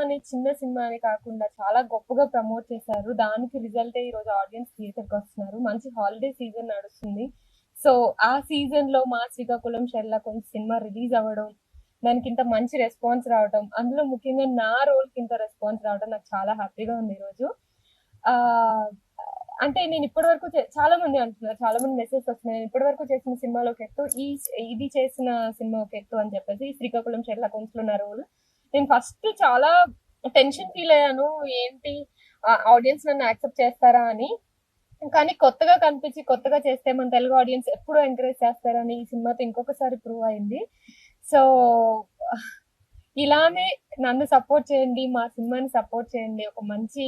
సినిమాని చిన్న సినిమాని కాకుండా చాలా గొప్పగా ప్రమోట్ చేశారు. దానికి రిజల్ట్ ఈ రోజు ఆడియన్స్ థియేటర్కి వస్తున్నారు. మంచి హాలిడే సీజన్ నడుస్తుంది. సో ఆ సీజన్లో మా శ్రీకాకుళం షెల్లా కొంచెం సినిమా రిలీజ్ అవ్వడం దానికి ఇంత మంచి రెస్పాన్స్ రావడం అందులో ముఖ్యంగా నా రోల్కి ఇంత రెస్పాన్స్ రావడం నాకు చాలా హ్యాపీగా ఉంది ఈరోజు. ఆ అంటే నేను ఇప్పటి వరకు చాలా మంది అంటున్నారు చాలా మంది మెసేజ్ వస్తున్నాయి. నేను ఇప్పటి వరకు చేసిన సినిమాలో ఒక ఎత్తు ఈ ఇది చేసిన సినిమా ఒక ఎత్తు అని చెప్పేసి ఈ శ్రీకాకుళం షెల్లా కొంచెం నా రోల్ నేను ఫస్ట్ చాలా టెన్షన్ ఫీల్ అయ్యాను. ఏంటి? ఆడియన్స్ నన్ను యాక్సెప్ట్ చేస్తారా అని. కానీ కొత్తగా కనిపించి కొత్తగా చేస్తే మన తెలుగు ఆడియన్స్ ఎప్పుడు ఎంకరేజ్ చేస్తారని ఈ సినిమాతో ఇంకొకసారి ప్రూవ్ అయింది. సో ఇలానే నన్ను సపోర్ట్ చేయండి మా సినిమాని సపోర్ట్ చేయండి. ఒక మంచి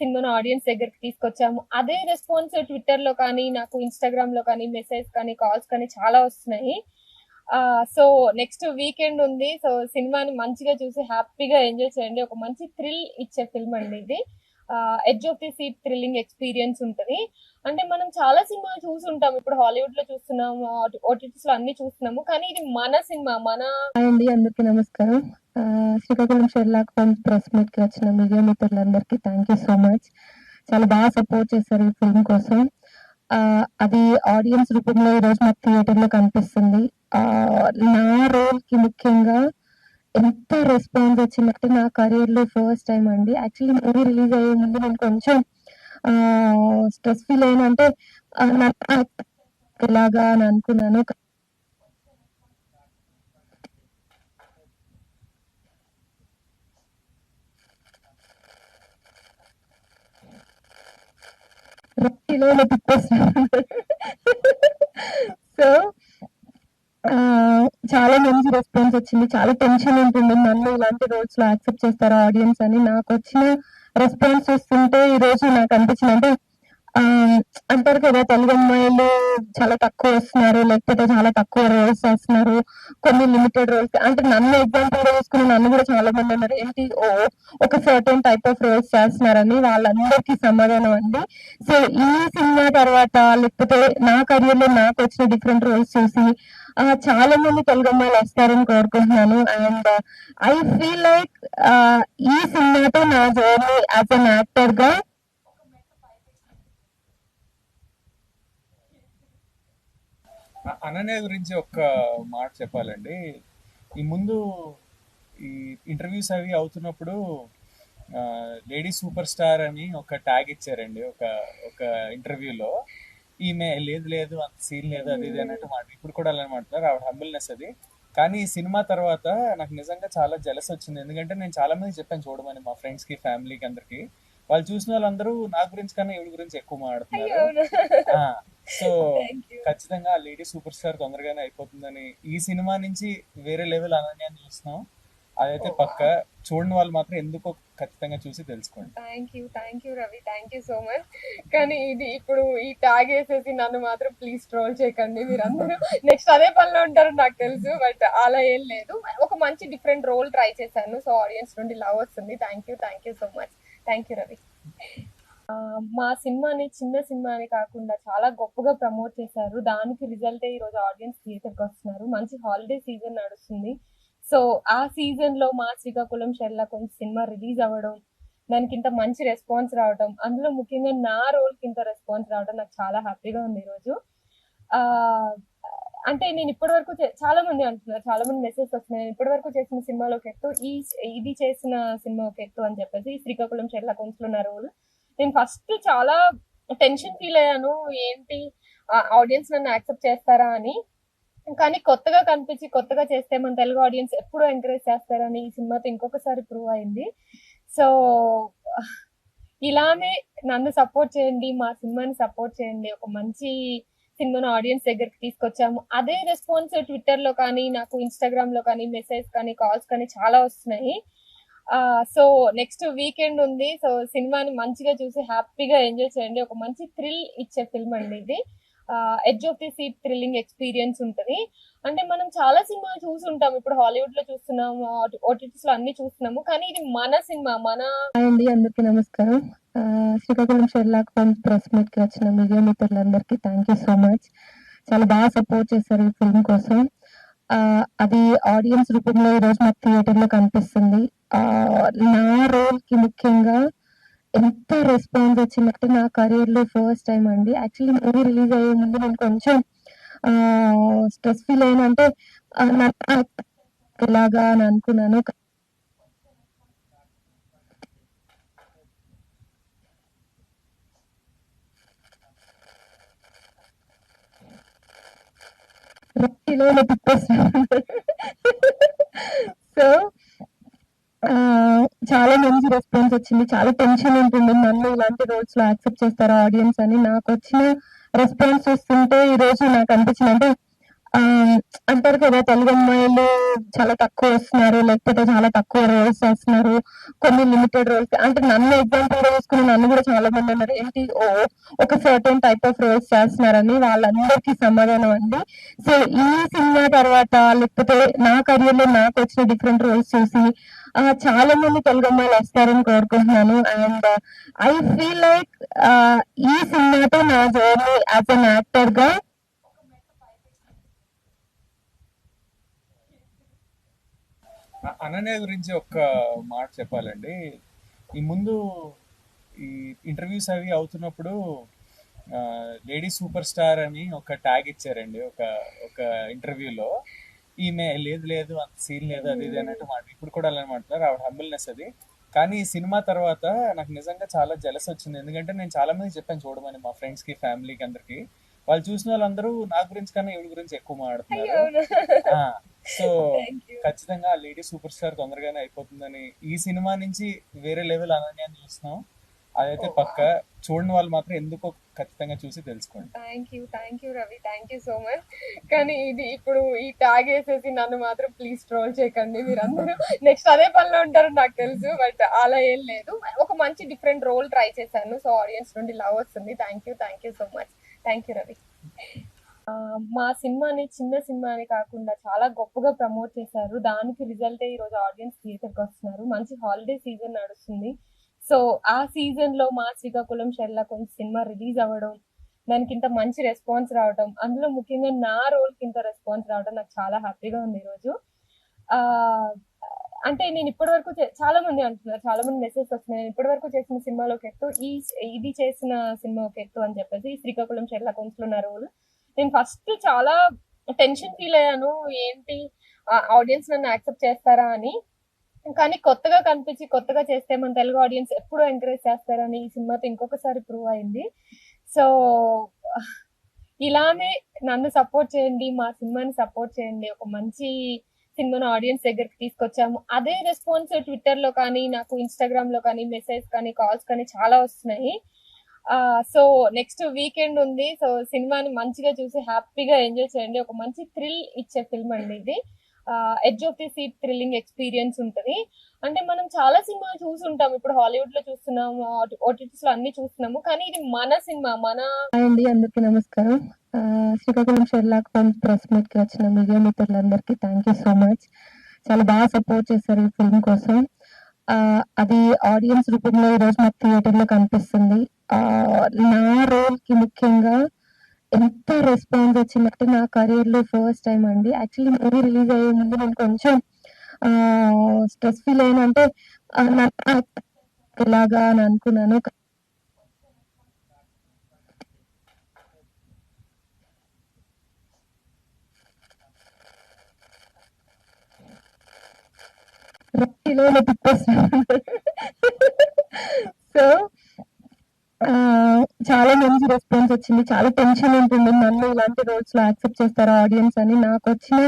సినిమాను ఆడియన్స్ దగ్గరికి తీసుకొచ్చాము. అదే రెస్పాన్స్ ట్విట్టర్లో కానీ నాకు ఇన్స్టాగ్రామ్లో కానీ మెసేజ్ కానీ కాల్స్ కానీ చాలా వస్తున్నాయి. సో నెక్స్ట్ వీకెండ్ ఉంది. సో సినిమాని మంచిగా చూసి హ్యాపీగా ఎంజాయ్ చేయండి. ఒక మంచి థ్రిల్ ఇచ్చే ఫిల్మ్ అండి ఇది. Edge of the seat thrilling experience ఉంటుంది. అంటే మనం చాలా సినిమాలు చూసుంటాం. ఇప్పుడు హాలీవుడ్లో చూస్తున్నాము ఓటీటీస్లో అన్ని చూస్తున్నాము. కానీ ఇది మన సినిమా మన అండి అందరికీ నమస్కారం. శ్రీకాకుళం షెర్లాక్ ఫోన్ ప్రెస్ మీట్కి వచ్చిన మీడియా మిత్రులందరికీ థ్యాంక్ యూ సో మచ్ చాలా బాగా సపోర్ట్ చేశారు ఈ ఫిల్మ్ కోసం. అది ఆడియన్స్ రూపంలో ఈ రోజు నాకు థియేటర్లో కనిపిస్తుంది నా రోల్కి ముఖ్యంగా ఎంత రెస్పాన్స్ వచ్చిందంటే నా కెరియర్లో ఫస్ట్ టైం అండి. యాక్చువల్లీ మూవీ రిలీజ్ అయ్యే ముందు నేను కొంచెం స్ట్రెస్ ఫీల్ అయినా అంటే ఎలాగా అని అనుకున్నాను. సో చాలా మంచి రెస్పాన్స్ వచ్చింది. చాలా టెన్షన్ ఉంటుంది. నన్ను ఇలాంటి రోల్స్లో యాక్సెప్ట్ చేస్తారా ఆడియన్స్ అని. నాకు వచ్చిన రెస్పాన్స్ చూస్తుంటే ఈ రోజు నాకు అనిపించింది. అంటే అంటారు కదా తెలుగు అమ్మాయిలు చాలా తక్కువ వస్తున్నారు లేకపోతే చాలా తక్కువ రోల్స్ వస్తున్నారు కొన్ని లిమిటెడ్ రోల్స్ అంటే నన్ను ఎగ్జాంపుల్గా తీసుకుని నన్ను కూడా చాలా మంది ఉన్నారు ఏంటి? ఓ ఒక సర్టెన్ టైప్ ఆఫ్ రోల్స్ చేస్తున్నారని వాళ్ళందరికీ సమాధానం అండి సో ఈ సినిమా తర్వాత లేకపోతే నా కెరియర్లో నాకు వచ్చిన డిఫరెంట్ రోల్స్ చూసి చాలా మంది తెలుగు అమ్మాయిలు వస్తారని కోరుకుంటున్నాను. అండ్ ఐ ఫీల్ లైక్ ఈ సినిమాతో నా జర్నీ యాజ్ అన్ యాక్టర్గా అనన్య గురించి ఒక్క మాట చెప్పాలండి. ఈ ముందు ఈ ఇంటర్వ్యూస్ అవి అవుతున్నప్పుడు లేడీ సూపర్ స్టార్ అని ఒక ట్యాగ్ ఇచ్చారండి ఒక ఒక ఇంటర్వ్యూలో. ఈమె లేదు లేదు అంత సీన్ లేదు అది ఇది అన్నట్టు మాట. ఇప్పుడు కూడా అలా మాట్లాడారు ఆవిడ హంబుల్నెస్ అది. కానీ ఈ సినిమా తర్వాత నాకు నిజంగా చాలా జలస్ వచ్చింది. ఎందుకంటే నేను చాలా మంది చెప్పాను చూడమని మా ఫ్రెండ్స్కి ఫ్యామిలీకి అందరికి. వాళ్ళు చూసిన వాళ్ళందరూ నా గురించి కన్నా ఈవిడ గురించి ఎక్కువ మాట్లాడుతున్నారు. సో ఖచ్చితంగా లేడీ సూపర్ స్టార్ తొందరగానే అయిపోతుందని ఈ సినిమా నుంచి వేరే లెవెల్ అనన్యాన్ని చూస్తున్నాం. అదైతే పక్క చూడని వాళ్ళు మాత్రం ఎందుకో ఖచ్చితంగా చూసి తెలుసుకోండి. Thank you thank you Ravi thank you so much కానీ ఇది ఇప్పుడు ఈ ట్యాగ్ వేసేసి నన్ను మాత్రం ప్లీజ్ ట్రోల్ చేయకండి మీరందరూ. నెక్స్ట్ అదే పనిలో ఉంటారు నాకు తెలుసు బట్ అలా ఏం లేదు. ఒక మంచి డిఫరెంట్ రోల్ ట్రై చేశాను. సో ఆడియన్స్ నుండి లవ్ వస్తుంది. Thank you thank you so much thank you Ravi మా సినిమాని చిన్న సినిమాని కాకుండా చాలా గొప్పగా ప్రమోట్ చేశారు. దానికి రిజల్ట్ ఈ రోజు ఆడియన్స్ థియేటర్కి వస్తున్నారు. మంచి హాలిడే సీజన్ నడుస్తుంది. సో ఆ సీజన్లో మా శ్రీకాకుళం షెల్లా కొంచెం సినిమా రిలీజ్ అవ్వడం దానికి ఇంత మంచి రెస్పాన్స్ రావడం అందులో ముఖ్యంగా నా రోల్ కింద ఇంత రెస్పాన్స్ రావడం నాకు చాలా హ్యాపీగా ఉంది ఈరోజు. ఆ అంటే నేను ఇప్పటి వరకు చాలా మంది అంటున్నారు చాలా మంది మెసేజ్ వస్తున్నాయి. నేను ఇప్పటి వరకు చేసిన సినిమాలో ఒక ఎత్తు ఈ ఇది చేసిన సినిమా ఒక ఎత్తు అని చెప్పేసి ఈ శ్రీకాకుళం షెల్లా కొంచెం నా రోల్ నేను ఫస్ట్ చాలా టెన్షన్ ఫీల్ అయ్యాను. ఏంటి? ఆడియన్స్ నన్ను యాక్సెప్ట్ చేస్తారా అని. కానీ కొత్తగా కనిపించి కొత్తగా చేస్తే మన తెలుగు ఆడియన్స్ ఎప్పుడు ఎంకరేజ్ చేస్తారని ఈ సినిమాతో ఇంకొకసారి ప్రూవ్ అయింది. సో ఇలానే నన్ను సపోర్ట్ చేయండి మా సినిమాని సపోర్ట్ చేయండి. ఒక మంచి సినిమాను ఆడియన్స్ దగ్గరికి తీసుకొచ్చాము. అదే రెస్పాన్స్ ట్విట్టర్లో కానీ నాకు ఇన్స్టాగ్రామ్లో కానీ మెసేజ్ కానీ కాల్స్ కానీ చాలా వస్తున్నాయి. సో నెక్స్ట్ వీకెండ్ ఉంది. సో సినిమాని మంచిగా చూసి హ్యాపీగా ఎంజాయ్ చేయండి. ఒక మంచి థ్రిల్ ఇచ్చే ఫిల్మ్ అండి ఇది. Edge of the seat thrilling experience ఉంటుంది. అంటే మనం చాలా సినిమాలు చూసుంటాం. ఇప్పుడు హాలీవుడ్లో చూస్తున్నాము ఓటీటీస్లో అన్ని చూస్తున్నాము. కానీ ఇది మన సినిమా మన అండి అందరికీ నమస్కారం. శ్రీకాకుళం షెర్లాక్ ఫోన్ ప్రెస్ మీట్కి వచ్చిన మీడియా మిత్రులందరికీ థ్యాంక్ యూ సో మచ్ చాలా బాగా సపోర్ట్ చేశారు ఈ ఫిల్మ్ కోసం. అది ఆడియన్స్ రూపంలో ఈ రోజు నాకు థియేటర్లో కనిపిస్తుంది నా రోల్కి ముఖ్యంగా ఎంత రెస్పాన్స్ వచ్చిందంటే నా కెరీర్లో ఫస్ట్ టైం అండి. యాక్చువల్లీ మూవీ రిలీజ్ అయ్యే ముందు నేను కొంచెం స్ట్రెస్ ఫీల్ అయినా అంటే ఆ, ఎలాగా అని అనుకున్నాను. రొట్టెలో సో చాలా మంచి రెస్పాన్స్ వచ్చింది. చాలా టెన్షన్ ఉంటుంది. నన్ను ఇలాంటి రోల్స్లో యాక్సెప్ట్ చేస్తారా ఆడియన్స్ అని. నాకు వచ్చిన రెస్పాన్స్ చూస్తుంటే ఈ రోజు నాకు అనిపించింది. అంటే అంటారు కదా తెలుగు అమ్మాయిలు చాలా తక్కువ వస్తున్నారు లేకపోతే చాలా తక్కువ రోల్స్ చేస్తున్నారు కొన్ని లిమిటెడ్ రోల్స్ అంటే నన్ను ఎగ్జాంపుల్గా తీసుకుని నన్ను కూడా చాలా మంది అన్నారు ఏంటి ఓ ఒక సర్టెన్ టైప్ ఆఫ్ రోల్స్ చేస్తున్నారని వాళ్ళందరికీ సమాధానం అండి సో ఈ సినిమా తర్వాత లేకపోతే నా కెరియర్లో నాకు వచ్చిన డిఫరెంట్ రోల్స్ చూసి చాలా మంది తెలుగు అమ్మాయిలు వస్తారని కోరుకుంటున్నాను. అండ్ ఐ ఫీల్ లైక్ ఈ సినిమాతో నా జర్నీ యాజ్ అన్ యాక్టర్గా అనన్య గురించి ఒక్క మాట చెప్పాలండి. ఈ ముందు ఈ ఇంటర్వ్యూస్ అవి అవుతున్నప్పుడు లేడీ సూపర్ స్టార్ అని ఒక ట్యాగ్ ఇచ్చారండి ఒక ఒక ఇంటర్వ్యూలో. ఈమె లేదు లేదు అంత సీన్ లేదు అది ఇది అన్నట్టు మాట. ఇప్పుడు కూడా అలానే మాట్లాడారు ఆవిడ హంబుల్నెస్ అది. కానీ ఈ సినిమా తర్వాత నాకు నిజంగా చాలా జలస్ వచ్చింది ఎందుకంటే నేను చాలా మంది చెప్పాను చూడమని మా ఫ్రెండ్స్కి ఫ్యామిలీకి అందరికి. వాళ్ళు చూసిన వాళ్ళందరూ నా గురించి కన్నా ఈవిడ గురించి ఎక్కువ మాట్లాడుతున్నారు. సో. ఖచ్చితంగా లేడీ సూపర్ స్టార్ తొందరగానే అయిపోతుందని ఈ సినిమా నుంచి వేరే లెవెల్ అనన్యాన్ని చూస్తున్నాం. అదైతే పక్క చూడని వాళ్ళు మాత్రం ఎందుకో ఖచ్చితంగా చూసి తెలుసుకోండి. Thank you thank you Ravi thank you so much కానీ ఇది ఇప్పుడు ఈ ట్యాగ్ వేసేసి నన్ను మాత్రం ప్లీజ్ ట్రోల్ చేయకండి. మీరందరూ నెక్స్ట్ అదే పనిలో ఉంటారు నాకు తెలుసు బట్ అలా ఏం లేదు. ఒక మంచి డిఫరెంట్ రోల్ ట్రై చేశాను. సో ఆడియన్స్ నుండి లవ్ వస్తుంది. Thank you thank you so much thank you Ravi మా సినిమాని చిన్న సినిమాని కాకుండా చాలా గొప్పగా ప్రమోట్ చేశారు. దానికి రిజల్ట్ ఈ రోజు ఆడియన్స్ థియేటర్కి వస్తున్నారు. మంచి హాలిడే సీజన్ నడుస్తుంది. సో ఆ సీజన్లో మా శ్రీకాకుళం షెల్లా కొంచెం సినిమా రిలీజ్ అవ్వడం దానికి ఇంత మంచి రెస్పాన్స్ రావడం అందులో ముఖ్యంగా నా రోల్కి ఇంత రెస్పాన్స్ రావడం నాకు చాలా హ్యాపీగా ఉంది ఈరోజు. ఆ అంటే నేను ఇప్పటి వరకు చాలా మంది అంటున్నారు చాలా మంది మెసేజ్ వస్తున్నాయి. నేను ఇప్పటి వరకు చేసిన సినిమాలో ఎత్తు ఈ ఇది చేసిన సినిమా ఒక ఎత్తు అని చెప్పేసి ఈ శ్రీకాకుళం చెట్ల కొంచెం ఉన్న రోల్ నేను ఫస్ట్ చాలా టెన్షన్ ఫీల్ అయ్యాను. ఏంటి? ఆడియన్స్ నన్ను యాక్సెప్ట్ చేస్తారా అని. కానీ కొత్తగా కనిపించి కొత్తగా చేస్తే మన తెలుగు ఆడియన్స్ ఎప్పుడు ఎంకరేజ్ చేస్తారని ఈ సినిమాతో ఇంకొకసారి ప్రూవ్ అయింది. సో ఇలానే నన్ను సపోర్ట్ చేయండి మా సినిమాని సపోర్ట్ చేయండి. ఒక మంచి సినిమాను ఆడియన్స్ దగ్గరికి తీసుకొచ్చాము. అదే రెస్పాన్స్ ట్విట్టర్లో కానీ నాకు ఇన్స్టాగ్రామ్లో కానీ మెసేజ్ కానీ కాల్స్ కానీ చాలా వస్తున్నాయి. సో నెక్స్ట్ వీకెండ్ ఉంది. సో సినిమాని మంచిగా చూసి హ్యాపీగా ఎంజాయ్ చేయండి. ఒక మంచి థ్రిల్ ఇచ్చే ఫిల్మ్ అండి ఇది. Edge of the seat thrilling experience ఉంటుంది. అంటే మనం చాలా సినిమాలు చూసుంటాం. ఇప్పుడు హాలీవుడ్లో చూస్తున్నాము ఓటీటీస్లో అన్ని చూస్తున్నాము. కానీ ఇది మన సినిమా మన అండి అందరికీ నమస్కారం. శ్రీకాకుళం షెర్లాక్ ఫోన్ ప్రెస్ మీట్కి వచ్చిన మీడియా మిత్రులందరికీ థ్యాంక్ యూ సో మచ్ చాలా బాగా సపోర్ట్ చేశారు ఈ ఫిల్మ్ కోసం. అది ఆడియన్స్ రూపంలో ఈ రోజు నాకు థియేటర్లో కనిపిస్తుంది. నా రోల్కి ముఖ్యంగా ఎంత రెస్పాన్స్ వచ్చిందంటే నా కెరీర్లో ఫస్ట్ టైం అండి. యాక్చువల్లీ మూవీ రిలీజ్ అయ్యే ముందు నేను కొంచెం స్ట్రెస్ ఫీల్ అయినా ఆ, ఎలాగా అని అనుకున్నాను. సో చాలా మంచి రెస్పాన్స్ వచ్చింది. చాలా టెన్షన్ ఉంటుంది. నన్ను ఇలాంటి రోల్స్లో యాక్సెప్ట్ చేస్తారు ఆడియన్స్ అని నాకు వచ్చిన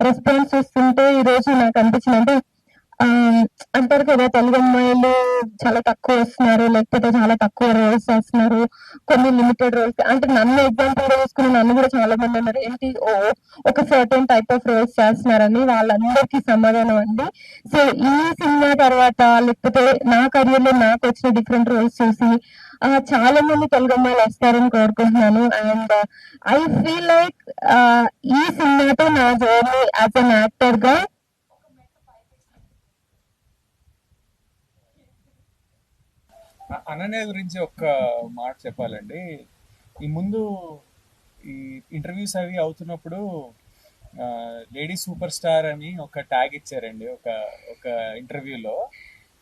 రెస్పాన్స్ చూస్తుంటే ఈ రోజు నాకు అనిపించింది. అంటే ఆ, అంటారు కదా తెలుగు అమ్మాయిలు చాలా తక్కువ వస్తున్నారు. లేకపోతే చాలా తక్కువ రోల్స్ చేస్తున్నారు. కొన్ని లిమిటెడ్ రోల్స్ అంటే నన్ను ఎగ్జాంపుల్గా తీసుకుని నన్ను కూడా చాలా మంది అన్నారు ఏంటి? ఓ ఒక సర్టెన్ టైప్ ఆఫ్ రోల్స్ చేస్తున్నారని వాళ్ళందరికీ సమాధానం అండి సో ఈ సినిమా తర్వాత లేకపోతే నా కెరియర్లో నాకు వచ్చిన డిఫరెంట్ రోల్స్ చూసి చాలా మంది తెలుగు అమ్మాయిలు వస్తారని కోరుకుంటున్నాను. అండ్ ఐ ఫీల్ లైక్ ఈ సినిమాతో నా జర్నీ యాజ్ అన్ యాక్టర్గా అననే అనన్య గురించి ఒక్క మాట చెప్పాలండి. ఈ ముందు ఈ ఇంటర్వ్యూస్ అవి అవుతున్నప్పుడు లేడీ సూపర్ స్టార్ అని ఒక ట్యాగ్ ఇచ్చారండి ఒక ఒక ఇంటర్వ్యూలో.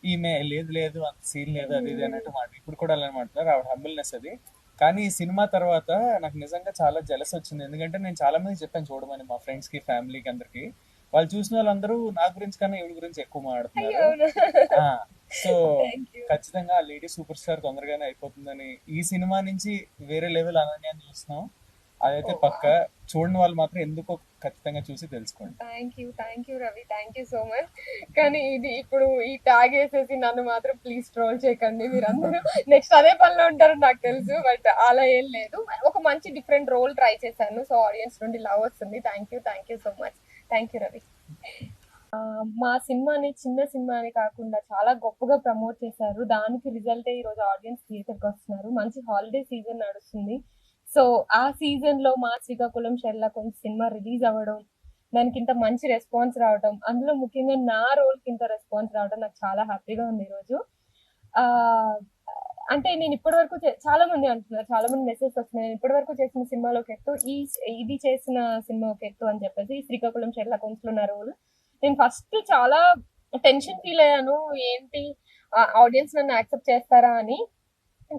ఈమె లేదు లేదు అంత సీన్ లేదు అది ఇది అన్నట్టు మాట. ఇప్పుడు కూడా అలానే మాట్లాడారు ఆవిడ హంబిల్నెస్ అది. కానీ ఈ సినిమా తర్వాత నాకు నిజంగా చాలా జలస్ వచ్చింది. ఎందుకంటే నేను చాలా మంది చెప్పాను చూడమని మా ఫ్రెండ్స్కి ఫ్యామిలీకి అందరికి. వాళ్ళు చూసిన వాళ్ళందరూ నా గురించి కన్నా ఈవిడ గురించి ఎక్కువ మాట్లాడుతున్నారు. సో. ఖచ్చితంగా లేడీ సూపర్ స్టార్ తొందరగానే అయిపోతుందని ఈ సినిమా నుంచి వేరే లెవెల్ అనన్యాన్ని చూస్తున్నాం. అదైతే పక్క. చూడని వాళ్ళు మాత్రం ఎందుకో ఖచ్చితంగా చూసి తెలుసుకోండి. Thank you thank you Ravi thank you so much కానీ ఇది ఇప్పుడు ఈ ట్యాగ్ వేసేసి నన్ను మాత్రం ప్లీజ్ ట్రోల్ చేయకండి మీరందరూ. నెక్స్ట్ అదే పనిలో ఉంటారు నాకు తెలుసు బట్ అలా ఏం లేదు. ఒక మంచి డిఫరెంట్ రోల్ ట్రై చేశాను. సో ఆడియన్స్ నుండి లవ్ వస్తుంది. Thank you thank you so much thank you Ravi మా సినిమాని చిన్న సినిమా అని కాకుండా చాలా గొప్పగా ప్రమోట్ చేశారు. దానికి రిజల్ట్ ఈ రోజు ఆడియన్స్ థియేటర్కి వస్తున్నారు. మంచి హాలిడే సీజన్ నడుస్తుంది. సో ఆ సీజన్లో మా శ్రీకాకుళం షెర్లా కొంచెం సినిమా రిలీజ్ అవ్వడం దానికి ఇంత మంచి రెస్పాన్స్ రావడం అందులో ముఖ్యంగా నా రోల్ కింద ఇంత రెస్పాన్స్ రావడం నాకు చాలా హ్యాపీగా ఉంది ఈరోజు. అంటే నేను ఇప్పటి వరకు చాలా మంది అంటున్నారు చాలా మంది మెసేజ్ వస్తున్నాయి నేను ఇప్పటి వరకు చేసిన సినిమాలో ఒక ఎత్తు ఈ ఇది చేసిన సినిమా ఒక ఎత్తు అని చెప్పేసి ఈ శ్రీకాకుళం షెర్లా కొంచెం నా రోల్ నేను ఫస్ట్ చాలా టెన్షన్ ఫీల్ అయ్యాను ఏంటి ఆడియన్స్ నన్ను యాక్సెప్ట్ చేస్తారా అని.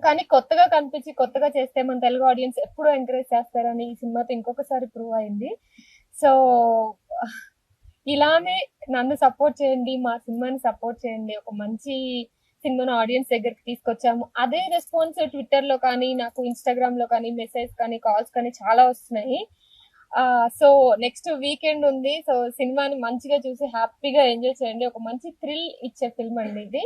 కానీ కొత్తగా కనిపించి కొత్తగా చేస్తే మన తెలుగు ఆడియన్స్ ఎప్పుడు ఎంకరేజ్ చేస్తారని ఈ సినిమాతో ఇంకొకసారి ప్రూవ్ అయింది. సో ఇలానే నన్ను సపోర్ట్ చేయండి మా సినిమాని సపోర్ట్ చేయండి ఒక మంచి సినిమాను ఆడియన్స్ దగ్గరికి తీసుకొచ్చాము. అదే రెస్పాన్స్ ట్విట్టర్లో కానీ నాకు ఇన్స్టాగ్రామ్లో కానీ మెసేజ్ కానీ కాల్స్ కానీ చాలా వస్తున్నాయి. సో నెక్స్ట్ వీకెండ్ ఉంది. సో సినిమాని మంచిగా చూసి హ్యాపీగా ఎంజాయ్ చేయండి. ఒక మంచి థ్రిల్ ఇచ్చే ఫిల్మ్ అండి ఇది.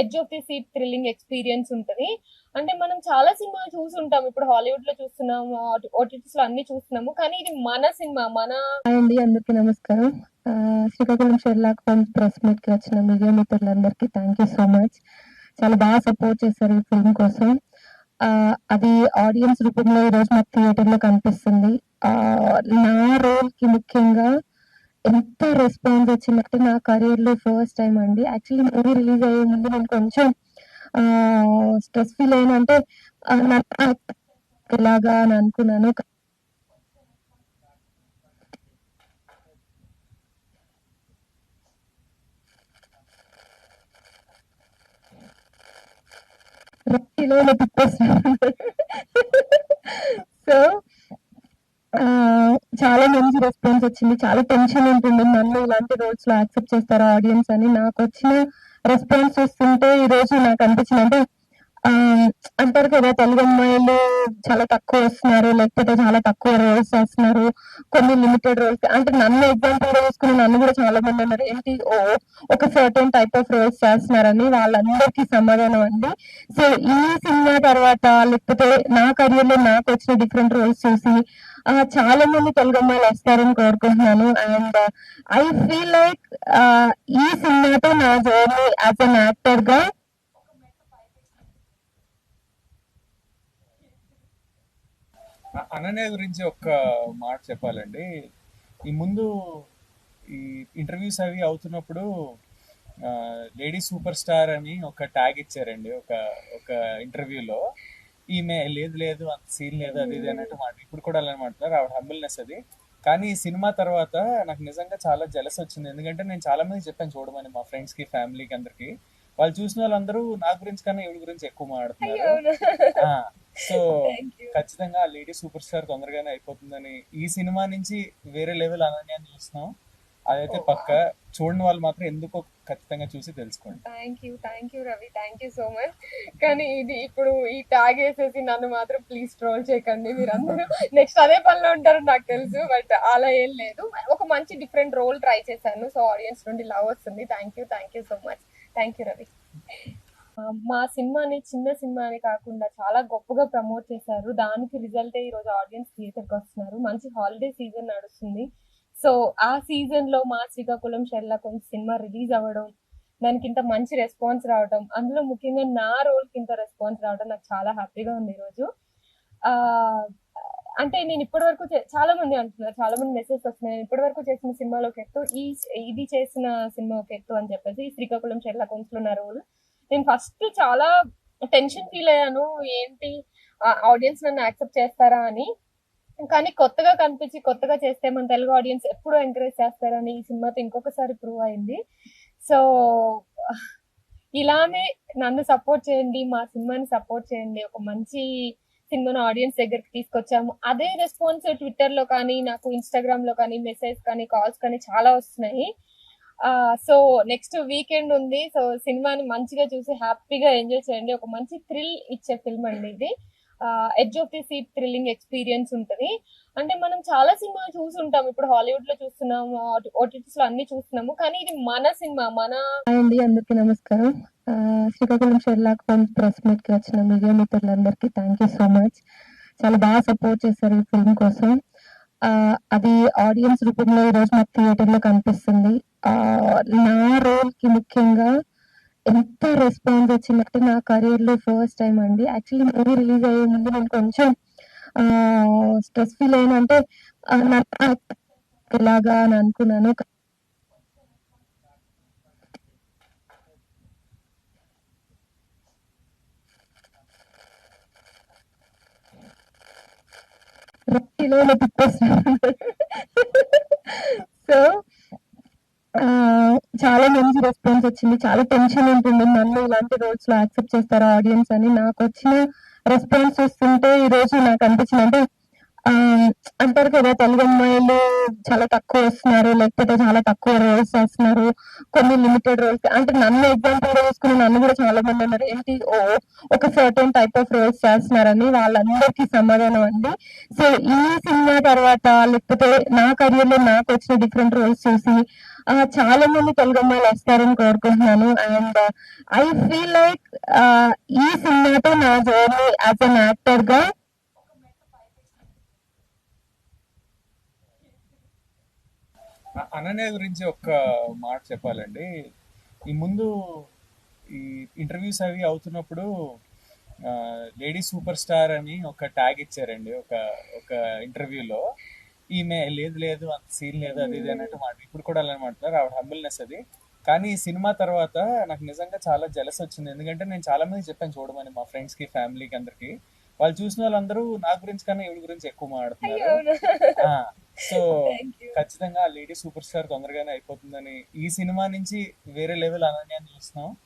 Edge of the seat thrilling experience ఉంటుంది. అంటే మనం చాలా సినిమాలు చూసుంటాం. ఇప్పుడు హాలీవుడ్లో చూస్తున్నాము ఓటీటీస్లో అన్ని చూస్తున్నాము. కానీ ఇది మన సినిమా మన అండి అందరికీ నమస్కారం. శ్రీకాకుళం షెర్లాక్ హోమ్స్ ప్రెస్ మీట్కి వచ్చిన మీడియా మిత్రులందరికీ థ్యాంక్ యూ సో మచ్ చాలా బాగా సపోర్ట్ చేశారు ఈ ఫిల్మ్ కోసం. అది ఆడియన్స్ రూపంలో ఈ రోజు మాకు థియేటర్లో కనిపిస్తుంది. నా రోల్కి ముఖ్యంగా ఎంత రెస్పాన్స్ వచ్చిందంటే నా కెరీర్లో ఫస్ట్ టైం అండి. యాక్చువల్లీ మూవీ రిలీజ్ అయ్యే ముందు నేను కొంచెం స్ట్రెస్ ఫీల్ అయినా అంటే నా- అని అనుకున్నాను. సో చాలా మంచి రెస్పాన్స్ వచ్చింది. చాలా టెన్షన్ ఉంటుంది. నన్ను ఇలాంటి రోల్స్లో యాక్సెప్ట్ చేస్తారు ఆడియన్స్ అని నాకు వచ్చిన రెస్పాన్స్ చూస్తుంటే ఈ రోజు నాకు అనిపించింది. అంటే అంటారు కదా తెలుగు అమ్మాయిలు చాలా తక్కువ వస్తున్నారు. లేకపోతే చాలా తక్కువ రోల్స్ చేస్తున్నారు. కొన్ని లిమిటెడ్ రోల్స్ అంటే నన్ను ఎగ్జాంపుల్ తీసుకుని నన్ను కూడా చాలా మంది ఉన్నారు. ఏంటి? ఓ ఒక సర్టెన్ టైప్ ఆఫ్ రోల్స్ చేస్తున్నారని వాళ్ళందరికీ సమాధానం అండి. సో ఈ సినిమా తర్వాత లేకపోతే నా కెరియర్లో నాకు వచ్చిన డిఫరెంట్ రోల్స్ చూసి చాలా మంది తెలుగు అమ్మాయిలు వస్తారని కోరుకుంటున్నాను. అండ్ ఐ ఫీల్ లైక్ ఈ సినిమాతో నా జర్నీ యాజ్ అన్ యాక్టర్గా అనన్య గురించి ఒక్క మాట చెప్పాలండి. ఈ ముందు ఈ ఇంటర్వ్యూస్ అవి అవుతున్నప్పుడు లేడీ సూపర్ స్టార్ అని ఒక ట్యాగ్ ఇచ్చారండి ఒక ఒక ఇంటర్వ్యూలో ఈమె లేదు లేదు అంత సీన్ లేదు అది ఇది అన్నట్టు మాట. ఇప్పుడు కూడా అలానే మాట్లాడారు ఆవిడ హంబిల్నెస్ అది. కానీ ఈ సినిమా తర్వాత నాకు నిజంగా చాలా జలస్ వచ్చింది. ఎందుకంటే నేను చాలా మంది చెప్పాను చూడమని మా ఫ్రెండ్స్కి ఫ్యామిలీకి అందరికి. వాళ్ళు చూసిన వాళ్ళందరూ నా గురించి కన్నా ఈవిడ గురించి ఎక్కువ మాట్లాడుతున్నారు. సో. ఖచ్చితంగా లేడీ సూపర్ స్టార్ తొందరగానే అయిపోతుందని ఈ సినిమా నుంచి వేరే లెవెల్ అనన్యాన్ని చూస్తున్నాం. అదైతే పక్క. చూడని వాళ్ళు మాత్రం ఎందుకో ఖచ్చితంగా చూసి తెలుసుకోండి. Thank you thank you Ravi thank you so much కానీ ఇది ఇప్పుడు ఈ ట్యాగ్ వేసేసి నన్ను మాత్రం ప్లీజ్ ట్రోల్ చేయకండి మీరందరూ. నెక్స్ట్ అదే పనిలో ఉంటారు నాకు తెలుసు బట్ అలా ఏం లేదు. ఒక మంచి డిఫరెంట్ రోల్ ట్రై చేశాను. సో ఆడియన్స్ నుండి లవ్ వస్తుంది. Thank you thank you so much thank you Ravi మా సినిమాని చిన్న సినిమా అని కాకుండా చాలా గొప్పగా ప్రమోట్ చేశారు. దానికి రిజల్ట్ ఈ రోజు ఆడియన్స్ థియేటర్కి వస్తున్నారు. మంచి హాలిడే సీజన్ నడుస్తుంది. సో ఆ సీజన్లో మా శ్రీకాకుళం షెర్లా కొంచెం సినిమా రిలీజ్ అవ్వడం దానికి ఇంత మంచి రెస్పాన్స్ రావడం అందులో ముఖ్యంగా నా రోల్ కింద ఇంత రెస్పాన్స్ రావడం నాకు చాలా హ్యాపీగా ఉంది ఈరోజు. ఆ అంటే నేను ఇప్పటి వరకు చాలా మంది అంటున్నారు చాలా మంది మెసేజ్ వస్తున్నాయి నేను ఇప్పటి వరకు చేసిన సినిమాలో ఒక ఎత్తు ఈ ఇది చేసిన సినిమా ఒక ఎత్తు అని చెప్పేసి ఈ శ్రీకాకుళం షెర్లా కొంచెం నా రోల్ నేను ఫస్ట్ చాలా టెన్షన్ ఫీల్ అయ్యాను ఏంటి ఆడియన్స్ నన్ను యాక్సెప్ట్ చేస్తారా అని. కానీ కొత్తగా కనిపించి కొత్తగా చేస్తే మన తెలుగు ఆడియన్స్ ఎప్పుడు ఎంకరేజ్ చేస్తారని ఈ సినిమాతో ఇంకొకసారి ప్రూవ్ అయింది. సో ఇలానే నన్ను సపోర్ట్ చేయండి మా సినిమాని సపోర్ట్ చేయండి ఒక మంచి సినిమాను ఆడియన్స్ దగ్గరికి తీసుకొచ్చాము. అదే రెస్పాన్స్ ట్విట్టర్లో కానీ నాకు ఇన్స్టాగ్రామ్లో కానీ మెసేజ్ కానీ కాల్స్ కానీ చాలా వస్తున్నాయి. సో నెక్స్ట్ వీకెండ్ ఉంది. సో సినిమాని మంచిగా చూసి హ్యాపీగా ఎంజాయ్ చేయండి. ఒక మంచి థ్రిల్ ఇచ్చే ఫిల్మ్ అండి ఇది. Edge of the seat thrilling experience ఉంటుంది. అంటే మనం చాలా సినిమాలు చూసుంటాం. ఇప్పుడు హాలీవుడ్లో చూస్తున్నాము ఓటీటీస్లో అన్ని చూస్తున్నాము. కానీ ఇది మన సినిమా మన అండి అందరికీ నమస్కారం. శ్రీకాకుళం షెర్లాక్ హోమ్స్ ప్రెస్ మీట్కి వచ్చిన మీడియా మిత్రులందరికీ థ్యాంక్ యూ సో మచ్ చాలా బాగా సపోర్ట్ చేశారు ఈ ఫిల్మ్ కోసం. అది ఆడియన్స్ రూపంలో ఈ రోజు థియేటర్లో కనిపిస్తుంది. నా రోల్కి ముఖ్యంగా ఎంత రెస్పాన్స్ వచ్చిందంటే నా కెరీర్లో ఫస్ట్ టైం అండి. యాక్చువల్లీ మూవీ రిలీజ్ అయ్యే ముందు నేను కొంచెం స్ట్రెస్ ఫీల్ అయినంటే ఎలాగా నా- అని అనుకున్నాను. సో చాలా మంచి రెస్పాన్స్ వచ్చింది. చాలా టెన్షన్ ఉంటుంది. నన్ను ఇలాంటి రోల్స్లో యాక్సెప్ట్ చేస్తారు ఆడియన్స్ అని నాకు వచ్చిన రెస్పాన్స్ చూస్తుంటే ఈ రోజు నాకు అనిపించింది. అంటే ఆ, అంటారు కదా తెలుగు అమ్మాయిలు చాలా తక్కువ వస్తున్నారు. లేకపోతే చాలా తక్కువ రోల్స్ చేస్తున్నారు. కొన్ని లిమిటెడ్ రోల్స్ అంటే నన్ను ఎగ్జాంపుల్గా తీసుకుని నన్ను కూడా చాలా మంది ఉన్నారు ఏంటి? ఓ ఒక సర్టెన్ టైప్ ఆఫ్ రోల్స్ చేస్తున్నారని వాళ్ళందరికీ సమాధానం అండి సో ఈ సినిమా తర్వాత లేకపోతే నా కెరియర్లో నాకు వచ్చిన డిఫరెంట్ రోల్స్ చూసి చాలా మంది తెలుగు అమ్మాయిలు వస్తారని కోరుకుంటున్నాను. అండ్ ఐ ఫీల్ లైక్ ఈ సినిమాతో నా జర్నీ యాజ్ అన్ యాక్టర్గా అననే అనన్య గురించి ఒక్క మాట చెప్పాలండి. ఈ ముందు ఈ ఇంటర్వ్యూస్ అవి అవుతున్నప్పుడు లేడీ సూపర్ స్టార్ అని ఒక ట్యాగ్ ఇచ్చారండి ఒక ఒక ఇంటర్వ్యూలో. ఈమె లేదు లేదు అంత సీన్ లేదు అది ఇది అన్నట్టు మాట. ఇప్పుడు కూడా అలానే మాట్లాడారు ఆవిడ హంబిల్నెస్ అది. కానీ ఈ సినిమా తర్వాత నాకు నిజంగా చాలా జలస్ వచ్చింది. ఎందుకంటే నేను చాలా మంది చెప్పాను చూడమని మా ఫ్రెండ్స్కి ఫ్యామిలీకి అందరికి. వాళ్ళు చూసిన వాళ్ళందరూ నా గురించి కన్నా ఈవిడ గురించి ఎక్కువ మాట్లాడుతున్నారు. సో. ఖచ్చితంగా లేడీ సూపర్ స్టార్ తొందరగానే అయిపోతుందని ఈ సినిమా నుంచి వేరే లెవెల్ అనన్యాన్ని చూస్తున్నాం.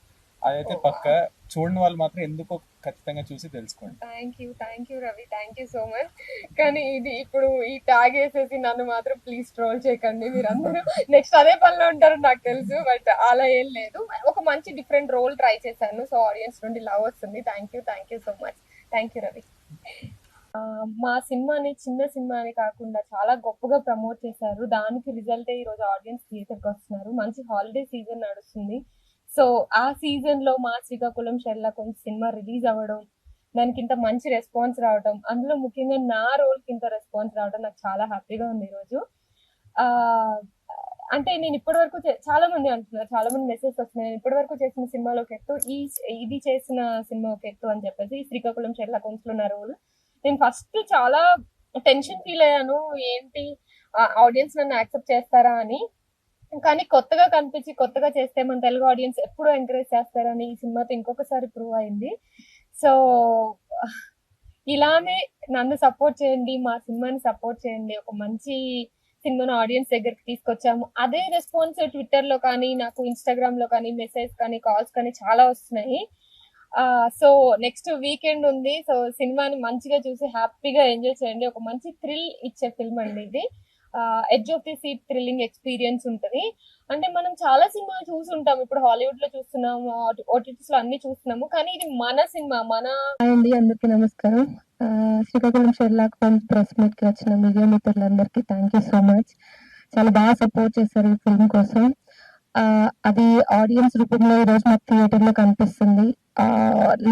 అదైతే పక్క. చూడని వాళ్ళు మాత్రం ఎందుకో ఖచ్చితంగా చూసి తెలుసుకోండి. Thank you thank you Ravi thank you so much కానీ ఇది ఇప్పుడు ఈ ట్యాగ్ వేసేసి నన్ను మాత్రం ప్లీజ్ ట్రోల్ చేయకండి మీరందరూ. నెక్స్ట్ అదే పనిలో ఉంటారు నాకు తెలుసు బట్ అలా ఏం లేదు. ఒక మంచి డిఫరెంట్ రోల్ ట్రై చేశాను. సో ఆడియన్స్ నుండి లవ్ వస్తుంది. Thank you thank you so much thank you Ravi మా సినిమాని చిన్న సినిమాని కాకుండా చాలా గొప్పగా ప్రమోట్ చేశారు. దానికి రిజల్ట్ ఈ రోజు ఆడియన్స్ థియేటర్కి వస్తున్నారు. మంచి హాలిడే సీజన్ నడుస్తుంది. సో ఆ సీజన్లో మా శ్రీకాకుళం షెర్లా కొంచెం సినిమా రిలీజ్ అవ్వడం దానికి ఇంత మంచి రెస్పాన్స్ రావడం అందులో ముఖ్యంగా నా రోల్ కింద ఇంత రెస్పాన్స్ రావడం నాకు చాలా హ్యాపీగా ఉంది ఈరోజు అంటే నేను ఇప్పటి వరకు చాలా మంది అంటున్నారు చాలా మంది మెసేజ్ వస్తున్నాయి నేను ఇప్పటి వరకు చేసిన సినిమాలో ఒక ఎత్తు ఈ ఇది చేసిన సినిమా ఒక ఎత్తు అని చెప్పేసి ఈ శ్రీకాకుళం షెర్లా కొంచెం నా రోల్ నేను ఫస్ట్ చాలా టెన్షన్ ఫీల్ అయ్యాను ఏంటి ఆడియన్స్ నన్ను యాక్సెప్ట్ చేస్తారా అని. కానీ కొత్తగా కనిపించి కొత్తగా చేస్తే మన తెలుగు ఆడియన్స్ ఎప్పుడు ఎంకరేజ్ చేస్తారని ఈ సినిమాతో ఇంకొకసారి ప్రూవ్ అయింది. సో ఇలానే నన్ను సపోర్ట్ చేయండి మా సినిమాని సపోర్ట్ చేయండి ఒక మంచి సినిమాను ఆడియన్స్ దగ్గరికి తీసుకొచ్చాము. అదే రెస్పాన్స్ ట్విట్టర్లో కానీ నాకు ఇన్స్టాగ్రామ్లో కానీ మెసేజ్ కానీ కాల్స్ కానీ చాలా వస్తున్నాయి. సో నెక్స్ట్ వీకెండ్ ఉంది. సో సినిమాని మంచిగా చూసి హ్యాపీగా ఎంజాయ్ చేయండి. ఒక మంచి థ్రిల్ ఇచ్చే ఫిల్మ్ అండి ఇది. Edge of the seat thrilling experience ఉంటుంది. అంటే మనం చాలా సినిమాలు చూసుంటాం. ఇప్పుడు హాలీవుడ్లో చూస్తున్నాము ఓటీటీస్లో అన్ని చూస్తున్నాము. కానీ ఇది మన సినిమా మన అండి అందరికీ నమస్కారం. శ్రీకాకుళం షెర్లాక్ హోమ్స్ ప్రెస్ మీట్కి వచ్చిన మీడియా మిత్రులందరికీ థ్యాంక్ యూ సో మచ్ చాలా బాగా సపోర్ట్ చేశారు ఈ ఫిల్మ్ కోసం. అది ఆడియన్స్ రూపంలో ఈ రోజు మాకు థియేటర్లో కనిపిస్తుంది.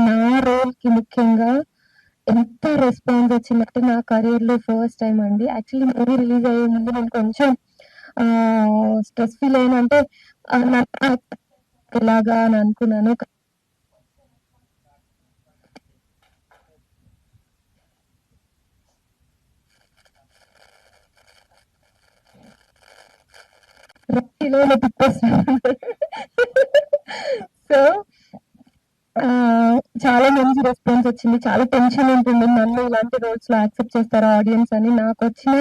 నా రోల్కి ముఖ్యంగా ఎంత రెస్పాన్స్ వచ్చిందంటే నా కెరీర్లో ఫస్ట్ టైం అండి. యాక్చువల్లీ మూవీ రిలీజ్ అయ్యే ముందు నేను కొంచెం స్ట్రెస్ ఫీల్ అయినంటే ఎలాగా అని అనుకున్నాను. సో చాలా మంచి రెస్పాన్స్ వచ్చింది. చాలా టెన్షన్ ఉంటుంది. నన్ను ఇలాంటి రోల్స్లో యాక్సెప్ట్ చేస్తారు ఆడియన్స్ అని నాకు వచ్చిన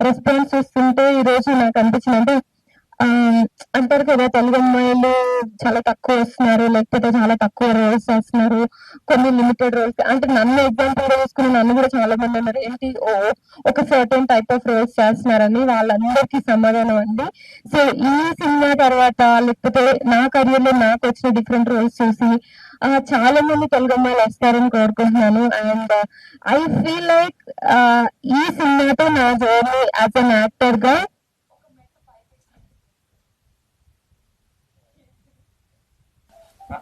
రెస్పాన్స్ చూస్తుంటే ఈ రోజు నాకు అనిపించింది. అంటే అంటారు కదా తెలుగు అమ్మాయిలు చాలా తక్కువ వస్తున్నారు లేకపోతే చాలా తక్కువ రోల్స్ చేస్తున్నారు కొన్ని లిమిటెడ్ రోల్స్ అంటే నన్ను ఎగ్జాంపుల్ తీసుకుని నన్ను కూడా చాలా మంది ఉన్నారు ఏంటి ఓ ఒక సర్టెన్ టైప్ ఆఫ్ రోల్స్ చేస్తున్నారని వాళ్ళందరికీ సమాధానం అండి సో ఈ సినిమా తర్వాత లేకపోతే నా కెరియర్లో నాకు వచ్చిన డిఫరెంట్ రోల్స్ చూసి చాలా మంది తెలుగు అమ్మాయిలు వస్తారని కోరుకుంటున్నాను. అండ్ ఐ ఫీల్ లైక్ ఈ సినిమాతో నా జర్నీ యాజ్ అన్ యాక్టర్గా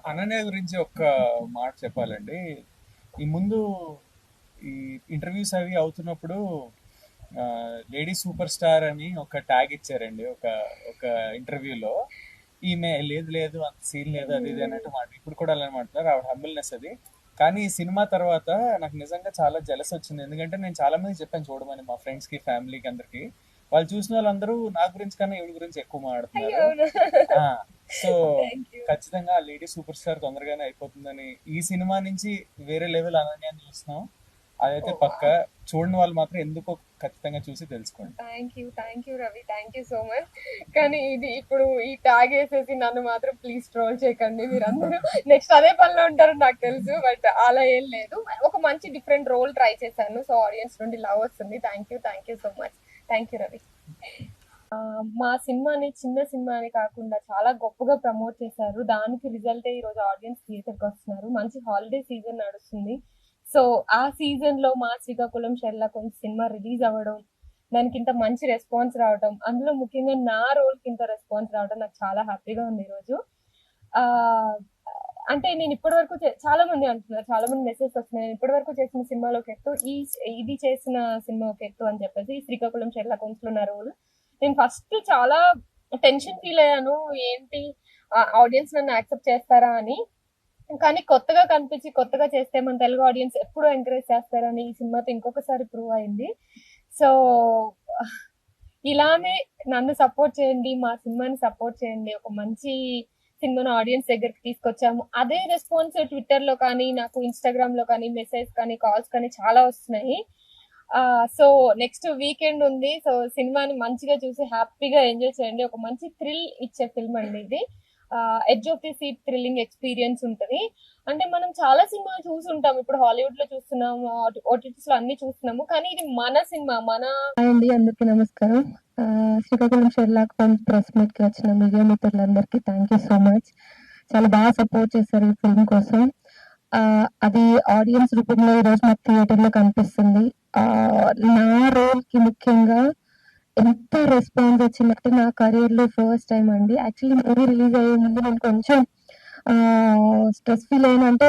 అననే అనన్య గురించి ఒక్క మాట చెప్పాలండి. ఈ ముందు ఈ ఇంటర్వ్యూస్ అవి అవుతున్నప్పుడు లేడీ సూపర్ స్టార్ అని ఒక ట్యాగ్ ఇచ్చారండి ఒక ఒక ఇంటర్వ్యూలో ఈమె లేదు లేదు అంత సీన్ లేదు అది ఇది అన్నట్టు మాట ఇప్పుడు కూడా అలానే మాట్లాడారు ఆవిడ హంబిల్నెస్ అది. కానీ ఈ సినిమా తర్వాత నాకు నిజంగా చాలా జలస్ వచ్చింది. ఎందుకంటే నేను చాలా మంది చెప్పాను చూడమని మా ఫ్రెండ్స్కి ఫ్యామిలీకి అందరికి. వాళ్ళు చూసిన వాళ్ళందరూ నా గురించి కన్నా ఈవిడ గురించి ఎక్కువ మాట్లాడుతున్నారు. సో. ఖచ్చితంగా లేడీ సూపర్ స్టార్ తొందరగానే అయిపోతుందని ఈ సినిమా నుంచి వేరే లెవెల్ అనన్యాన్ని చూస్తున్నాం. అదైతే పక్క చూడని వాళ్ళు మాత్రం ఎందుకో ఖచ్చితంగా చూసి తెలుసుకోండి. Thank you thank you Ravi thank you so much కానీ ఇది ఇప్పుడు ఈ ట్యాగ్ వేసేసి నన్ను మాత్రం ప్లీజ్ ట్రోల్ చేయకండి మీరందరూ. నెక్స్ట్ అదే పనిలో ఉంటారు నాకు తెలుసు బట్ అలా ఏం లేదు. ఒక మంచి డిఫరెంట్ రోల్ ట్రై చేశాను. సో ఆడియన్స్ నుండి లవ్ వస్తుంది. Thank you thank you so much thank you Ravi మా సినిమాని చిన్న సినిమా అని కాకుండా చాలా గొప్పగా ప్రమోట్ చేశారు. దానికి రిజల్ట్ ఈ రోజు ఆడియన్స్ థియేటర్కి వస్తున్నారు. మంచి హాలిడే సీజన్ నడుస్తుంది. సో ఆ సీజన్లో మా శ్రీకాకుళం షెర్లా కొంచెం సినిమా రిలీజ్ అవ్వడం దానికి ఇంత మంచి రెస్పాన్స్ రావడం అందులో ముఖ్యంగా నా రోల్కి ఇంత రెస్పాన్స్ రావడం నాకు చాలా హ్యాపీగా ఉంది ఈరోజు అంటే నేను ఇప్పటి వరకు చాలా మంది అంటున్నారు చాలా మంది మెసేజ్ వస్తున్నాయి నేను ఇప్పటి వరకు చేసిన సినిమాలో ఒక ఎత్తు ఈ ఇది చేసిన సినిమా ఒక ఎత్తు అని చెప్పేసి ఈ శ్రీకాకుళం షెర్లా కొంచెం ఉన్న రోల్ నేను ఫస్ట్ చాలా టెన్షన్ ఫీల్ అయ్యాను ఏంటి ఆడియన్స్ నన్ను యాక్సెప్ట్ చేస్తారా అని. కానీ కొత్తగా కనిపించి కొత్తగా చేస్తే మన తెలుగు ఆడియన్స్ ఎప్పుడు ఎంకరేజ్ చేస్తారని ఈ సినిమాతో ఇంకొకసారి ప్రూవ్ అయింది. సో ఇలానే నన్ను సపోర్ట్ చేయండి మా సినిమాని సపోర్ట్ చేయండి ఒక మంచి సినిమాను ఆడియన్స్ దగ్గరికి తీసుకొచ్చాము. అదే రెస్పాన్స్ ట్విట్టర్లో కానీ నాకు ఇన్స్టాగ్రామ్లో కానీ మెసేజ్ కానీ కాల్స్ కానీ చాలా వస్తున్నాయి. సో నెక్స్ట్ వీకెండ్ ఉంది. సో సినిమాని మంచిగా చూసి హ్యాపీగా ఎంజాయ్ చేయండి. ఒక మంచి థ్రిల్ ఇచ్చే ఫిల్మ్ అండి ఇది. Edge of the seat thrilling experience ఉంటుంది. అంటే మనం చాలా సినిమాలు చూసుంటాం. ఇప్పుడు హాలీవుడ్లో చూస్తున్నాము ఓటీటీస్లో అన్ని చూస్తున్నాము. కానీ ఇది మన సినిమా మన అండి అందరికీ నమస్కారం. శ్రీకాకుళం షెర్లాక్ హోమ్స్ ప్రెస్ మీట్కి వచ్చిన మీడియా మిత్రులందరికీ థ్యాంక్ యూ సో మచ్ చాలా బాగా సపోర్ట్ చేశారు ఈ ఫిల్మ్ కోసం. అది ఆడియన్స్ రూపంలో ఈ రోజు నాకు థియేటర్లో కనిపిస్తుంది. నా రోల్కి ముఖ్యంగా ఎంత రెస్పాన్స్ వచ్చిందంటే నా కెరియర్లో ఫస్ట్ టైం అండి. యాక్చువల్లీ మూవీ రిలీజ్ అయ్యే ముందు నేను కొంచెం స్ట్రెస్ ఫీల్ అయినా అంటే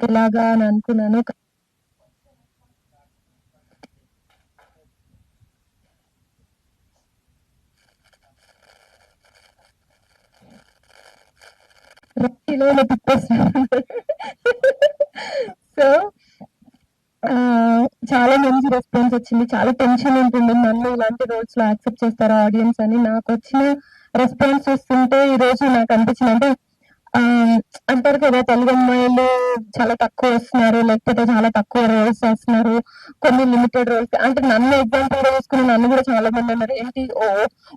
ఎలాగా అని అనుకున్నాను. సో చాలా మంచి రెస్పాన్స్ వచ్చింది. చాలా టెన్షన్ ఉంటుంది. నన్ను ఇలాంటి రోల్స్లో యాక్సెప్ట్ చేస్తారు ఆడియన్స్ అని. నాకు వచ్చిన రెస్పాన్స్ వస్తుంటే ఈ రోజు నాకు అనిపించింది. అంటే ఆ, అంటారు కదా తెలుగు అమ్మాయిలు చాలా తక్కువ వస్తున్నారు. లేకపోతే చాలా తక్కువ రోల్స్ చేస్తున్నారు. కొన్ని లిమిటెడ్ రోల్స్ అంటే నన్ను ఎగ్జాంపుల్ తీసుకుని నన్ను కూడా చాలా మంది ఉన్నారు ఏంటి? ఓ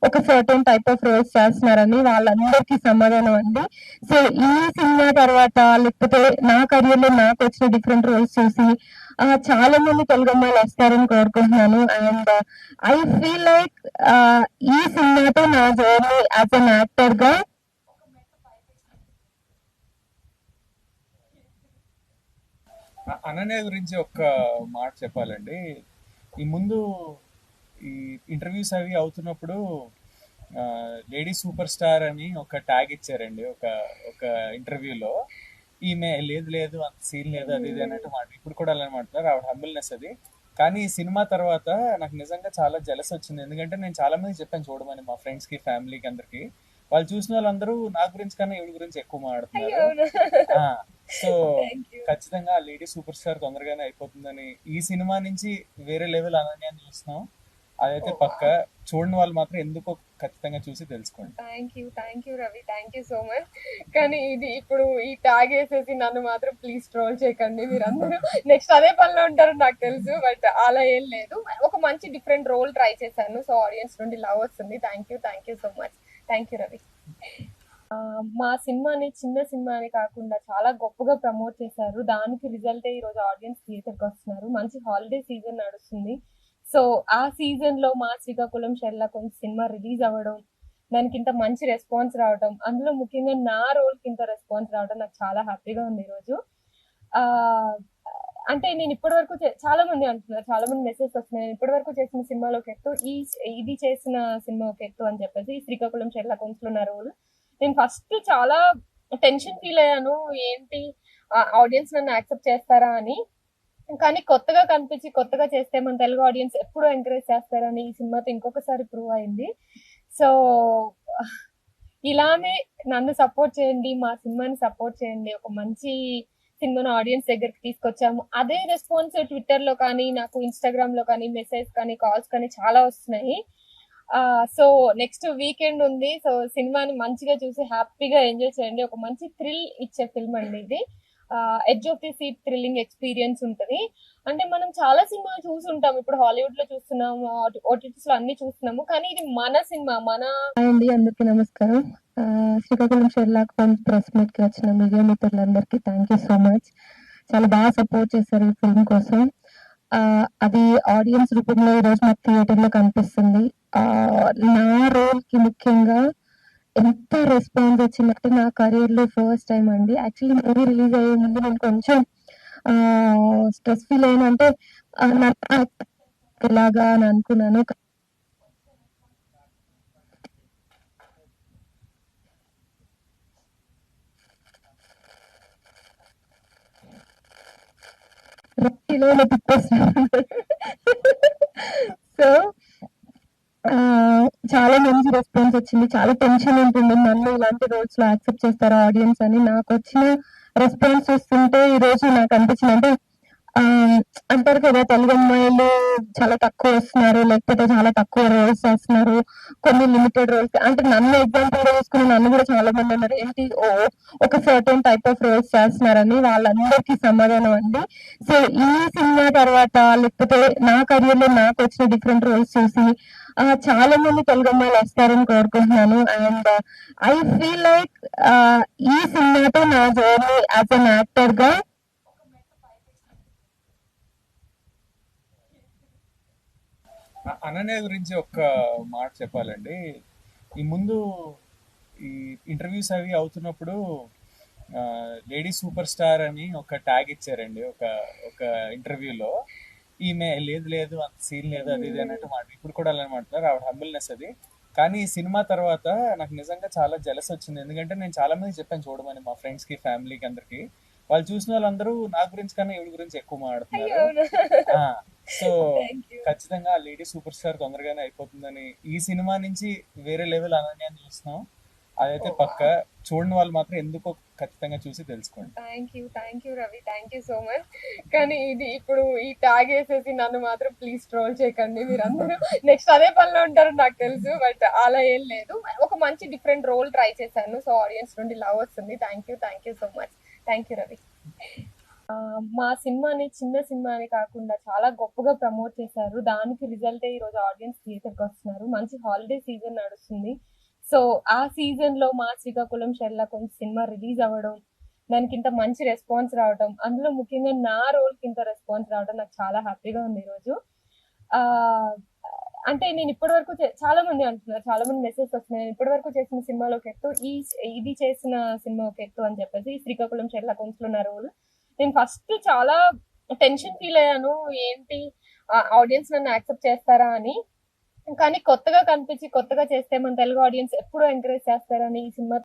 ఒక సర్టెన్ టైప్ ఆఫ్ రోల్స్ చేస్తున్నారని వాళ్ళందరికీ సమాధానం అండి సో ఈ సినిమా తర్వాత లేకపోతే నా కెరియర్లో నాకు వచ్చిన డిఫరెంట్ రోల్స్ చూసి చాలా మంది తెలుగు అమ్మాయిలు వస్తారని కోరుకుంటున్నాను. అండ్ ఐ ఫీల్ లైక్ ఈ సినిమాతో నా జర్నీ యాజ్ అన్ యాక్టర్గా అనన్య గురించి ఒక్క మాట చెప్పాలండి. ఈ ముందు ఈ ఇంటర్వ్యూస్ అవి అవుతున్నప్పుడు లేడీ సూపర్ స్టార్ అని ఒక ట్యాగ్ ఇచ్చారండి ఒక ఒక ఇంటర్వ్యూలో. ఈమె లేదు లేదు అంత సీన్ లేదు అది ఇది అన్నట్టు మాట. ఇప్పుడు కూడా అలానే మాట్లాడారు ఆవిడ హంబిల్నెస్ అది. కానీ ఈ సినిమా తర్వాత నాకు నిజంగా చాలా జలస్ వచ్చింది. ఎందుకంటే నేను చాలా మంది చెప్పాను చూడమని మా ఫ్రెండ్స్కి ఫ్యామిలీకి అందరికి. వాళ్ళు చూసిన వాళ్ళందరూ నా గురించి కన్నా ఈవిడ గురించి ఎక్కువ మాట్లాడుతున్నారు. ఆ, సో ఖచ్చితంగా లేడీ సూపర్ స్టార్ తొందరగానే అయిపోతుందని ఈ సినిమా నుంచి వేరే లెవెల్ అనన్యాన్ని చూస్తున్నాం. అదైతే పక్క చూడని వాళ్ళు మాత్రం ఎందుకో ఖచ్చితంగా చూసి తెలుసుకోండి. Thank you thank you Ravi thank you so much కానీ ఇది ఇప్పుడు ఈ ట్యాగ్ వేసేసి నన్ను మాత్రం ప్లీజ్ ట్రోల్ చేయకండి మీరందరూ. నెక్స్ట్ అదే పనిలో ఉంటారు నాకు తెలుసు బట్ అలా ఏం లేదు. ఒక మంచి డిఫరెంట్ రోల్ ట్రై చేశాను. సో ఆడియన్స్ నుండి లవ్ వస్తుంది. Thank you thank you so much thank you Ravi మా సినిమాని చిన్న సినిమాని కాకుండా చాలా గొప్పగా ప్రమోట్ చేశారు. దానికి రిజల్ట్ ఈ రోజు ఆడియన్స్ థియేటర్కి వస్తున్నారు. మంచి హాలిడే సీజన్ నడుస్తుంది. సో ఆ సీజన్లో మా శ్రీకాకుళం షెల్లా కొంచెం సినిమా రిలీజ్ అవ్వడం దానికి ఇంత మంచి రెస్పాన్స్ రావడం అందులో ముఖ్యంగా నా రోల్కి ఇంత రెస్పాన్స్ రావడం నాకు చాలా హ్యాపీగా ఉంది ఈరోజు అంటే నేను ఇప్పటి వరకు చాలా మంది అంటున్నారు చాలా మంది మెసేజ్ వస్తున్నాయి నేను ఇప్పటి వరకు చేసిన సినిమాలో ఒక ఎత్తు ఈ ఇది చేసిన సినిమా ఒక ఎత్తు అని చెప్పేసి ఈ శ్రీకాకుళం షెర్లా కొంచెం నా రోల్ నేను ఫస్ట్ చాలా టెన్షన్ ఫీల్ అయ్యాను ఏంటి ఆడియన్స్ నన్ను యాక్సెప్ట్ చేస్తారా అని. కానీ కొత్తగా కనిపించి కొత్తగా చేస్తే మన తెలుగు ఆడియన్స్ ఎప్పుడు ఎంకరేజ్ చేస్తారని ఈ సినిమాతో ఇంకొకసారి ప్రూవ్ అయింది. సో ఇలానే నన్ను సపోర్ట్ చేయండి మా సినిమాని సపోర్ట్ చేయండి ఒక మంచి సినిమాను ఆడియన్స్ దగ్గరికి తీసుకొచ్చాము. అదే రెస్పాన్స్ ట్విట్టర్లో కానీ నాకు ఇన్స్టాగ్రామ్లో కానీ మెసేజ్ కానీ కాల్స్ కానీ చాలా వస్తున్నాయి. సో నెక్స్ట్ వీకెండ్ ఉంది. సో సినిమాని మంచిగా చూసి హ్యాపీగా ఎంజాయ్ చేయండి. ఒక మంచి థ్రిల్ ఇచ్చే ఫిల్మ్ అండి ఇది. Edge of the seat thrilling experience ఉంటుంది. అంటే మనం చాలా సినిమాలు చూసుంటాం. ఇప్పుడు హాలీవుడ్లో చూస్తున్నాము ఓటీటీస్లో అన్ని చూస్తున్నాము. కానీ ఇది మన సినిమా మన అండి అందరికీ నమస్కారం. శ్రీకాకుళం షెర్లాక్ ఫోన్ ప్రెస్ మీట్కి వచ్చిన మీడియా మిత్రులందరికీ థ్యాంక్ యూ సో మచ్ చాలా బాగా సపోర్ట్ చేశారు ఈ ఫిల్మ్ కోసం. అది ఆడియన్స్ రూపంలో ఈ రోజు మా థియేటర్లో కనిపిస్తుంది. నా రోల్కి ముఖ్యంగా ఎంత రెస్పాన్స్ వచ్చిందంటే నా కెరీర్లో ఫస్ట్ టైం అండి యాక్చువల్లీ మూవీ రిలీజ్ అయ్యే ముందు నేను కొంచెం స్ట్రెస్ ఫీల్ అయినంటే ఆ, ఎలాగా అని అనుకున్నాను. సో చాలా మంచి రెస్పాన్స్ వచ్చింది. చాలా టెన్షన్ ఉంటుంది. నన్ను ఇలాంటి రోల్స్లో యాక్సెప్ట్ చేస్తారా ఆడియన్స్ అని. నాకు వచ్చిన రెస్పాన్స్ చూస్తుంటే ఈ రోజు నాకు అనిపించింది. అంటే అంటారు కదా తెలుగు అమ్మాయిలు చాలా తక్కువ వస్తున్నారు లేకపోతే చాలా తక్కువ రోల్స్ చేస్తున్నారు కొన్ని లిమిటెడ్ రోల్స్ అంటే నన్ను ఎగ్జాంపుల్గా తీసుకుని నన్ను కూడా చాలా మంది ఉన్నారు. ఏంటి? ఓ ఒక సర్టెన్ టైప్ ఆఫ్ రోల్స్ చేస్తున్నారని వాళ్ళందరికీ సమాధానం అండి. సో ఈ సినిమా తర్వాత లేకపోతే నా కెరియర్లో నాకు వచ్చిన డిఫరెంట్ రోల్స్ చూసి చాలా మంది తెలుగు అమ్మాయిలు వస్తారని కోరుకుంటున్నాను. అండ్ ఐ ఫీల్ లైక్ ఈ సినిమాతో నా జర్నీ యాజ్ అన్ యాక్టర్గా అనన్య గురించి ఒక్క మాట చెప్పాలండి. ఈ ముందు ఈ ఇంటర్వ్యూస్ అవి అవుతున్నప్పుడు లేడీ సూపర్ స్టార్ అని ఒక ట్యాగ్ ఇచ్చారండి ఒక ఒక ఇంటర్వ్యూలో. ఈమె లేదు లేదు అంత సీన్ లేదు అది ఇది అన్నట్టు మాట. ఇప్పుడు కూడా అలా మాట్లాడారు ఆవిడ హంబుల్నెస్ అది. కానీ ఈ సినిమా తర్వాత నాకు నిజంగా చాలా జలస్ వచ్చింది ఎందుకంటే నేను చాలా మంది చెప్పాను చూడమని మా ఫ్రెండ్స్కి ఫ్యామిలీకి అందరికి. వాళ్ళు చూసిన వాళ్ళందరూ నా గురించి కన్నా ఈవిడ గురించి ఎక్కువ మాట్లాడుతున్నారు. సో. ఖచ్చితంగా లేడీ సూపర్ స్టార్ తొందరగానే అయిపోతుందని ఈ సినిమా నుంచి వేరే లెవెల్ అనన్యాన్ని చూస్తున్నాం. అదైతే పక్క చూడని వాళ్ళు మాత్రం ఎందుకో ఖచ్చితంగా చూసి తెలుసుకోండి. Thank you thank you Ravi thank you so much కానీ ఇది ఇప్పుడు ఈ ట్యాగ్ వేసేసి నన్ను మాత్రం ప్లీజ్ ట్రోల్ చేయకండి. మీరందరూ నెక్స్ట్ అదే పనిలో ఉంటారు నాకు తెలుసు బట్ అలా ఏం లేదు. ఒక మంచి డిఫరెంట్ రోల్ ట్రై చేశాను. సో ఆడియన్స్ నుండి లవ్ వస్తుంది. Thank you thank you so much thank you Ravi మా సినిమాని చిన్న సినిమాని కాకుండా చాలా గొప్పగా ప్రమోట్ చేశారు. దానికి రిజల్ట్ ఈ రోజు ఆడియన్స్ థియేటర్కి వస్తున్నారు. మంచి హాలిడే సీజన్ నడుస్తుంది. సో ఆ సీజన్లో మా శ్రీకాకుళం షెర్లా కొంచెం సినిమా రిలీజ్ అవ్వడం దానికి ఇంత మంచి రెస్పాన్స్ రావడం అందులో ముఖ్యంగా నా రోల్కి ఇంత రెస్పాన్స్ రావడం నాకు చాలా హ్యాపీగా ఉంది ఈరోజు. ఆ అంటే నేను ఇప్పటి వరకు చాలా మంది అంటున్నారు చాలా మంది మెసేజ్ వస్తున్నాయి. నేను ఇప్పటి వరకు చేసిన సినిమాలో ఎత్తు ఈ ఇది చేసిన సినిమా ఒక ఎత్తు అని చెప్పేసి ఈ శ్రీకాకుళం షెర్లా కొంచెం నా రోల్ నేను ఫస్ట్ చాలా టెన్షన్ ఫీల్ అయ్యాను. ఏంటి? ఆడియన్స్ నన్ను యాక్సెప్ట్ చేస్తారా అని. కానీ కొత్తగా కనిపించి కొత్తగా చేస్తే మన తెలుగు ఆడియన్స్ ఎప్పుడు ఎంకరేజ్ చేస్తారని ఈ సినిమా